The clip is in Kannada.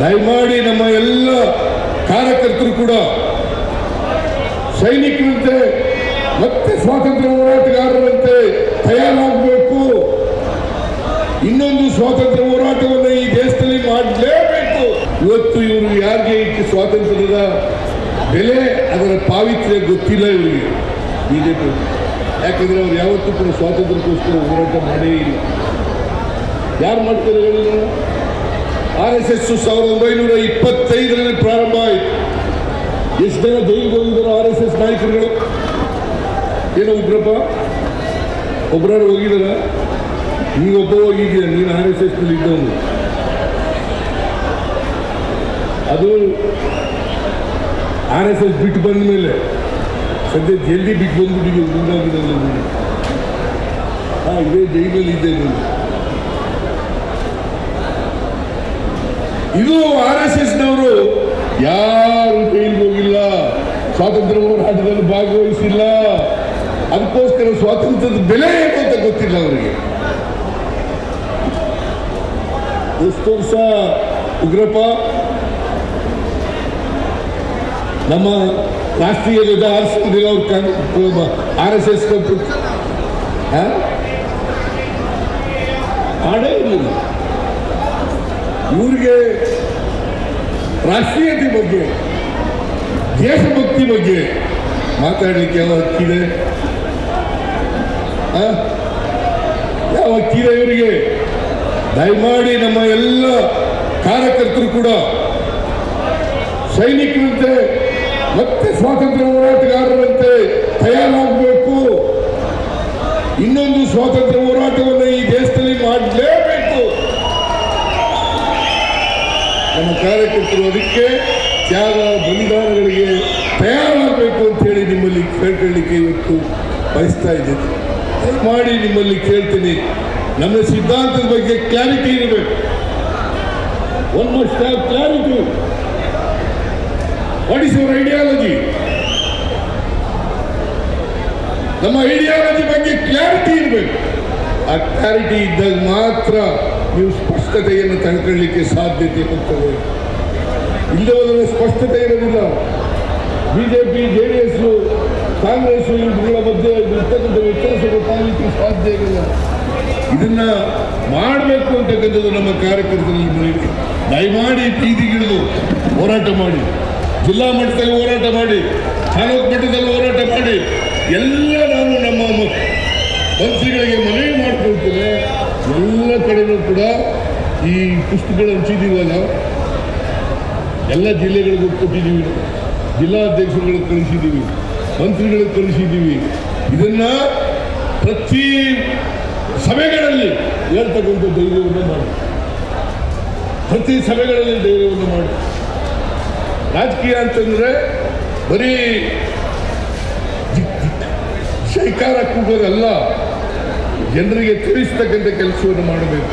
ದಯಮಾಡಿ ನಮ್ಮ ಎಲ್ಲ ಕಾರ್ಯಕರ್ತರು ಕೂಡ, ಸೈನಿಕರಂತೆ, ಮತ್ತೆ ಸ್ವಾತಂತ್ರ್ಯ ಹೋರಾಟಗಾರರಂತೆ ತಯಾರಾಗಬೇಕು. ಇನ್ನೊಂದು ಸ್ವಾತಂತ್ರ್ಯ ಹೋರಾಟವನ್ನು ಈ ದೇಶದಲ್ಲಿ ಮಾಡಲೇಬೇಕು. ಇವತ್ತು ಇವರು ಯಾರಿಗೆ ಈ ಸ್ವಾತಂತ್ರ್ಯದ ಬೆಲೆ, ಅದರ ಪಾವಿತ್ರ್ಯ ಗೊತ್ತಿಲ್ಲ ಇವರಿಗೆ. ಬಿಜೆಪಿ. ಯಾಕಂದ್ರೆ ಅವ್ರು ಯಾವತ್ತೂ ಕೂಡ ಸ್ವಾತಂತ್ರ್ಯಕ್ಕೋಸ್ಕರ ಹೋರಾಟ ಮಾಡೇ ಇಲ್ಲ. ಯಾರು ಮಾಡ್ತಾರೆ ಹೇಳಿ ಆರ್ ಎಸ್ ಎಸ್ ಸಾವಿರದ ಒಂಬೈನೂರ ಇಪ್ಪತ್ತೈದರಲ್ಲಿ ಪ್ರಾರಂಭ ಆಯಿತು. ಎಷ್ಟು ಜನ ಜೈಲಿಗೆ ಹೋಗಿದ್ದಾರೆ ಆರ್ ಎಸ್ ಎಸ್ ನಾಯಕರುಗಳು? ಏನೋ ಉಗ್ರಪ್ಪ? ಒಬ್ಬರಾರು ಹೋಗಿದಾರ ನೀವೊಬ್ಬ ಹೋಗಿದ್ದೀರ ನೀನು ಆರ್ ಎಸ್ ಎಸ್ನಲ್ಲಿ ಇದ್ದವನು. ಅದು ಆರ್ ಎಸ್ ಎಸ್ ಬಿಟ್ಟು ಬಂದ ಮೇಲೆ ಸದ್ಯ ಜಲ್ದಿ ಬಿಟ್ಟು ಬಂದ್ಬಿಟ್ಟಿದ್ದೀವಿ ಮುಂದಾಗಿದ್ದಲ್ಲ ಹಾಂ, ಇದೇ ಜೈಲಲ್ಲಿ ಇದ್ದೆ ನೀನು. ಇದು ಆರ್ ಎಸ್ ಎಸ್ ನವರು ಯಾರು ಜೈಲಿಗೆ ಹೋಗಿಲ್ಲ. ಸ್ವಾತಂತ್ರ್ಯ ಹೋರಾಟದಲ್ಲಿ ಭಾಗವಹಿಸಿಲ್ಲ. ಅದಕ್ಕೋಸ್ಕರ ಸ್ವಾತಂತ್ರ್ಯದ ಬೆಲೆ ಏನು ಅಂತ ಗೊತ್ತಿಲ್ಲ ಅವರಿಗೆ. ಎಷ್ಟು ವರ್ಷ ಉಗ್ರಪ್ಪ? ನಮ್ಮ ರಾಷ್ಟ್ರೀಯ ಧ್ವಜ ಆರಿಸೋದಿಲ್ಲ ಅವ್ರು ಆರ್ ಎಸ್ ಎಸ್ ಮಾಡೇ ಇರಲಿಲ್ಲ. ಇವ್ರಿಗೆ ರಾಷ್ಟ್ರೀಯತೆ ಬಗ್ಗೆ ದೇಶಭಕ್ತಿ ಬಗ್ಗೆ ಮಾತಾಡಲಿಕ್ಕೆ ಯಾವ ಹಕ್ಕಿದೆ? ಯಾವ ಹಕ್ಕಿದೆ ಇವರಿಗೆ? ದಯಮಾಡಿ ನಮ್ಮ ಎಲ್ಲ ಕಾರ್ಯಕರ್ತರು ಕೂಡ ಸೈನಿಕರಂತೆ, ಮತ್ತೆ ಸ್ವಾತಂತ್ರ್ಯ ಹೋರಾಟಗಾರರಂತೆ ತಯಾರಾಗಬೇಕು. ಇನ್ನೊಂದು ಸ್ವಾತಂತ್ರ್ಯ ಹೋರಾಟವನ್ನು ಈ ದೇಶದಲ್ಲಿ ಮಾಡಲೇಬೇಕು ನಮ್ಮ ಕಾರ್ಯಕರ್ತರು ಅದಕ್ಕೆ ತ್ಯಾಗ ಬಲಿದಾನಗಳಿಗೆ ತಯಾರಾಗಬೇಕು ಅಂತ ಹೇಳಿ ನಿಮ್ಮಲ್ಲಿ ಕೇಳ್ಕೊಳ್ಳಿಕ್ಕೆ ಇವತ್ತು ಬಯಸ್ತಾ ಇದ್ದೀನಿ. ಮಾಡಿ ನಿಮ್ಮಲ್ಲಿ ಕೇಳ್ತೀನಿ. ನಮ್ಮ ಸಿದ್ಧಾಂತದ ಬಗ್ಗೆ ಕ್ಲಾರಿಟಿ ಇರಬೇಕು. One must have clarity what is your ideology ನಮ್ಮ ಐಡಿಯಾಲಜಿ ಬಗ್ಗೆ ಕ್ಲಾರಿಟಿ ಇರಬೇಕು. ಕ್ಲಾರಿಟಿ ಇದ್ದಾಗ ಮಾತ್ರ ನೀವು ಸ್ಪಷ್ಟತೆಯನ್ನು ತಂದ್ಕೊಳ್ಳಿಕ್ಕೆ ಸಾಧ್ಯತೆ ಇರುತ್ತದೆ. ಇಲ್ಲವಲ್ಲ ಸ್ಪಷ್ಟತೆ ಇರೋದಿಲ್ಲ BJP J D S Congress ಇವುಗಳ ಮಧ್ಯೆ ಇರ್ತಕ್ಕಂಥ ವ್ಯತ್ಯಾಸ ಗೊತ್ತಾಗಲಿಕ್ಕೆ ಸಾಧ್ಯ ಇಲ್ಲ ಇದನ್ನ ಮಾಡಬೇಕು ಅಂತಕ್ಕಂಥದ್ದು ನಮ್ಮ ಕಾರ್ಯಕರ್ತರಲ್ಲಿ ಮನವಿ ದಯಮಾಡಿ ಬೀದಿಗಿಳಿದು ಹೋರಾಟ ಮಾಡಿ. ಜಿಲ್ಲಾ ಮಟ್ಟದಲ್ಲಿ ಹೋರಾಟ ಮಾಡಿ. ತಾಲೂಕು ಮಟ್ಟದಲ್ಲಿ ಹೋರಾಟ ಮಾಡಿ. ಎಲ್ಲ ನಾನು ನಮ್ಮ ಮ- ಮಂತ್ರಿಗಳಿಗೆ ಮನವಿ ಮಾಡ್ಕೊಳ್ತೇನೆ ಕಡೆನೂ ಕೂಡ ಈ ಪುಸ್ತಕಗಳು ಹಂಚಿದ್ದೀವಲ್ಲ ಎಲ್ಲ ಜಿಲ್ಲೆಗಳಿಗೂ ಕೊಟ್ಟಿದ್ದೀವಿ. ಜಿಲ್ಲಾಧ್ಯಕ್ಷರುಗಳಿಗೆ ಕಳಿಸಿದ್ದೀವಿ ಮಂತ್ರಿಗಳಿಗೆ ಕಳಿಸಿದ್ದೀವಿ ಇದನ್ನ ಪ್ರತಿ ಸಭೆಗಳಲ್ಲಿ ಹೇಳ್ತಕ್ಕಂಥ ಧೈರ್ಯವನ್ನು ಮಾಡಿ. ಪ್ರತಿ ಸಭೆಗಳಲ್ಲಿ ಧೈರ್ಯವನ್ನು ಮಾಡಿ. ರಾಜಕೀಯ ಅಂತಂದ್ರೆ ಬರೀ ಶೈಕಾರ ಕೂಗೋದಲ್ಲ. ಜನರಿಗೆ ತಿಳಿಸ್ತಕ್ಕಂಥ ಕೆಲಸವನ್ನು ಮಾಡಬೇಕು.